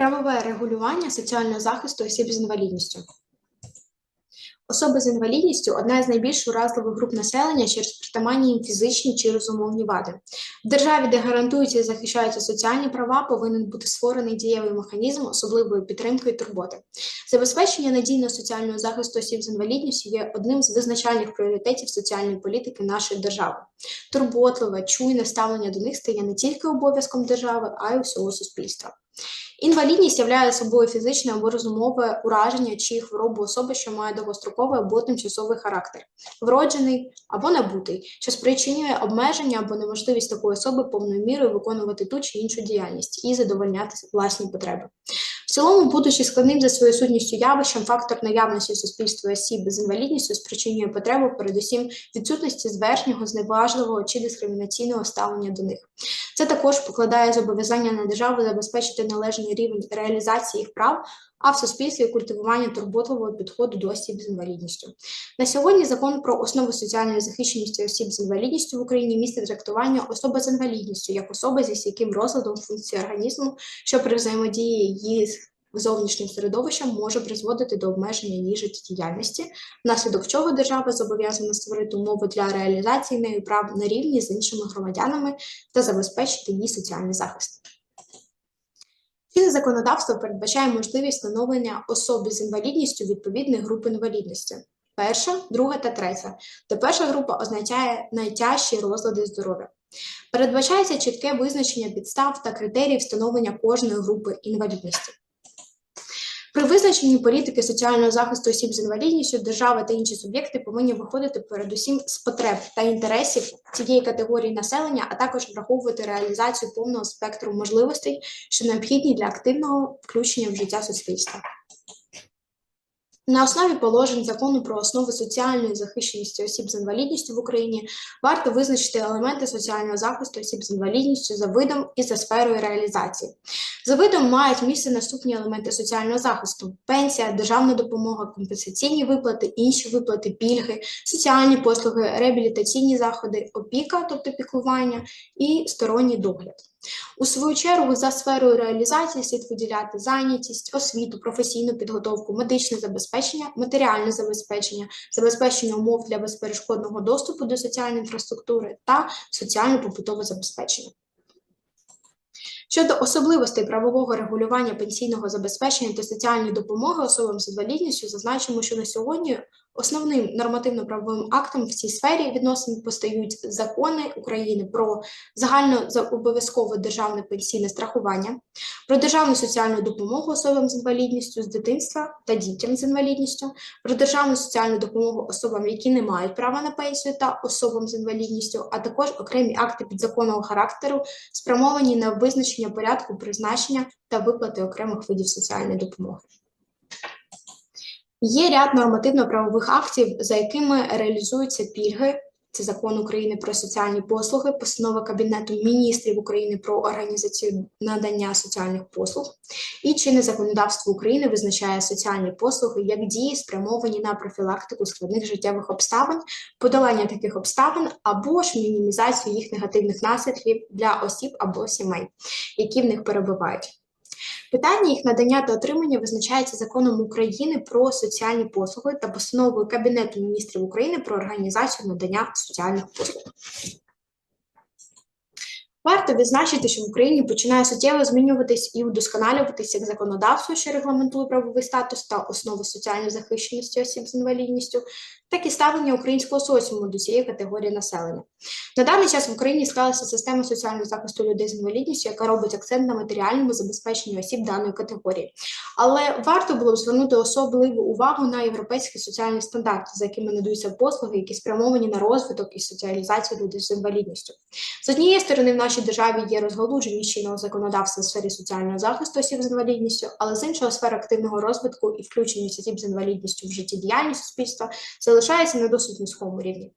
Правове регулювання соціального захисту осіб з інвалідністю. Особи з інвалідністю одна з найбільш уразливих груп населення через притаманні їм фізичні чи розумовні вади. В державі, де гарантуються і захищаються соціальні права, повинен бути створений дієвий механізм особливої підтримки і турботи. Забезпечення надійного соціального захисту осіб з інвалідністю є одним з визначальних пріоритетів соціальної політики нашої держави. Турботливе, чуйне ставлення до них стає не тільки обов'язком держави, а й усього суспільства. Інвалідність являє собою фізичне або розумове ураження чи хворобу особи, що має довгостроковий або тимчасовий характер, вроджений або набутий, що спричинює обмеження або неможливість такої особи повною мірою виконувати ту чи іншу діяльність і задовольняти власні потреби. Цілому, будучи складним за своєю сутністю явищем, фактор наявності в суспільстві осіб з інвалідністю спричинює потребу, передусім відсутності зверхнього, зневажливого чи дискримінаційного ставлення до них. Це також покладає зобов'язання на державу забезпечити належний рівень реалізації їх прав, а в суспільстві культивування турботливого підходу до осіб з інвалідністю. На сьогодні закон про основу соціальної захищеності осіб з інвалідністю в Україні містить трактування особи з інвалідністю як особи зі стійким розладом функції організму, що при взаємодії її з зовнішнім середовищем може призводити до обмеження її життєдіяльності, внаслідок чого держава зобов'язана створити умови для реалізації нею прав на рівні з іншими громадянами та забезпечити її соціальний захист. Чинне законодавство передбачає можливість встановлення особи з інвалідністю відповідних груп інвалідності. Перша, друга та третя, де перша група означає найтяжчі розлади здоров'я. Передбачається чітке визначення підстав та критерій встановлення кожної групи інвалідності. При визначенні політики соціального захисту осіб з інвалідністю держава та інші суб'єкти повинні виходити передусім з потреб та інтересів цієї категорії населення, а також враховувати реалізацію повного спектру можливостей, що необхідні для активного включення в життя суспільства. На основі положень закону про основи соціальної захищеності осіб з інвалідністю в Україні варто визначити елементи соціального захисту осіб з інвалідністю за видом і за сферою реалізації. За видом мають місце наступні елементи соціального захисту: пенсія, державна допомога, компенсаційні виплати, інші виплати, пільги, соціальні послуги, реабілітаційні заходи, опіка, тобто піклування, і сторонній догляд. У свою чергу, за сферою реалізації слід виділяти зайнятість, освіту, професійну підготовку, медичне забезпечення, матеріальне забезпечення, забезпечення умов для безперешкодного доступу до соціальної інфраструктури та соціально-побутове забезпечення. Щодо особливостей правового регулювання пенсійного забезпечення та соціальної допомоги особам з інвалідністю, зазначимо, що на сьогодні Основним нормативно-правовим актом в цій сфері відносин постають закони України про загальнообов'язкове державне пенсійне страхування, про державну соціальну допомогу особам з інвалідністю з дитинства та дітям з інвалідністю, про державну соціальну допомогу особам, які не мають права на пенсію та особам з інвалідністю, а також окремі акти підзаконного характеру, спрямовані на визначення порядку призначення та виплати окремих видів соціальної допомоги. Є ряд нормативно-правових актів, за якими реалізуються пільги. Це закон України про соціальні послуги, постанова Кабінету міністрів України про організацію надання соціальних послуг, і чинне законодавство України визначає соціальні послуги як дії, спрямовані на профілактику складних життєвих обставин, подолання таких обставин або ж мінімізацію їх негативних наслідків для осіб або сімей, які в них перебувають. Питання їх надання та отримання визначається законом України про соціальні послуги та постановою Кабінету міністрів України про організацію надання соціальних послуг. Варто відзначити, що в Україні починає суттєво змінюватись і удосконалюватися як законодавство, що регламентує правовий статус та основи соціальної захищеності осіб з інвалідністю, так і ставлення українського соціуму до цієї категорії населення. На даний час в Україні склалася система соціального захисту людей з інвалідністю, яка робить акцент на матеріальному забезпеченні осіб даної категорії. Але варто було б звернути особливу увагу на європейські соціальні стандарти, за якими надаються послуги, які спрямовані на розвиток і соціалізацію людей з інвалідністю. З однієї сторони, в нашій державі є розгалуджені чинного законодавства в сфері соціального захисту осіб з інвалідністю, але з іншого сфера активного розвитку і включення осіб з інвалідністю в життєдіяльність суспільства залишається на досить низькому рівні.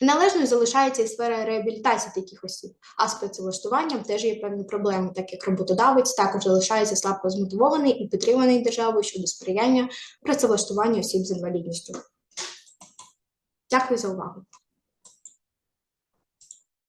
Неналежною залишається і сфера реабілітації таких осіб, а з працевлаштуванням теж є певні проблеми, так як роботодавець також залишається слабко змотивований і підтриманий державою щодо сприяння працевлаштуванню осіб з інвалідністю. Дякую за увагу.